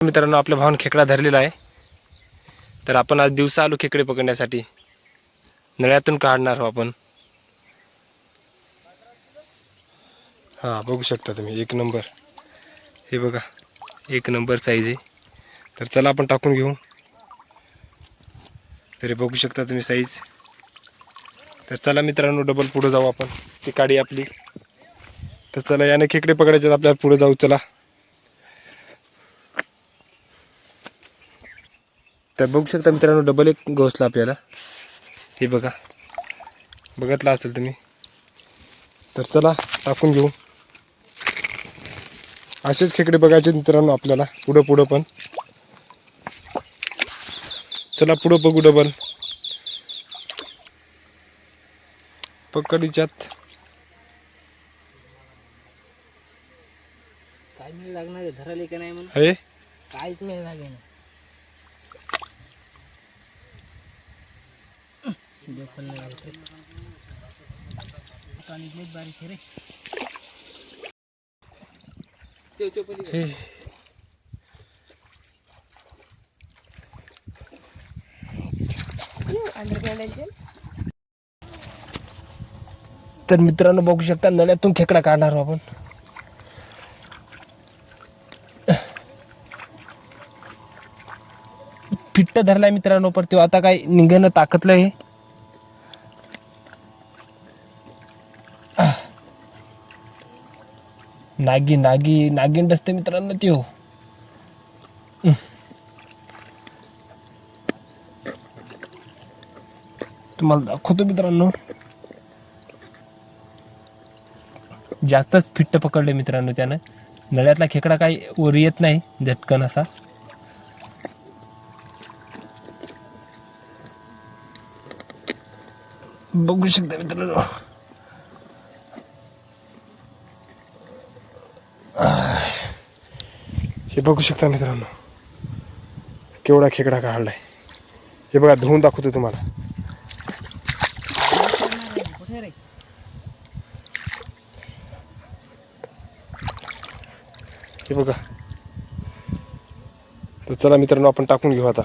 मित्रांनो आपल्या भावान खेकडा धरलेला आहे. तर आपण आज दिवसा आलो खेकडे पकडण्यासाठी. नळ्यातून काढणार आहोत आपण. हां बघू शकता तुम्ही एक नंबर. हे बघा एक नंबर साईज आहे. तर चला आपण टाकून घेऊ. तरी बघू शकता तुम्ही साईज तर चला मित्रांनो डबल पुढं जाऊ आपण. ती काडी आपली. तर चला याने खेकडे पकडायचे आपल्याला पुढे जाऊ चला. तर बघू शकता मित्रांनो डबल एक घोसला आपल्याला. हे बघा. बघितला असेल तुम्ही. तर चला टाकून घेऊ. असेच खेकडे बघायचे मित्रांनो आपल्याला पुढं पुढं पण. चला पुढं बघू डबल पकडीच्यात. काय नाही लागणार धराले का नाही म्हणून? काहीच नाही. लागे देखोल नाही लागत रे पाणी बारीक आहे रे हे तर मित्रांनो बघू शकता नळ्यातून खेकडा काढणार आपण. फिट्ट धरलाय मित्रांनो पण तो आता काय निघणं ताकतलं आहे. नागी नागी नागिन असते मित्रांनो त्यो हो. तुम्हाला दाखवतो मित्रांनो. जास्तच फिट्ट पकडले मित्रांनो त्यानं. नळ्यातला खेकडा काही वर येत नाही झटकन असा. बघू शकता मित्रांनो. हे बघू शकता मित्रांनो. केवढा खेकडा काढलाय. हे बघा धुवून दाखवतो तुम्हाला. हे बघा. तर चला मित्रांनो आपण टाकून घेऊ आता.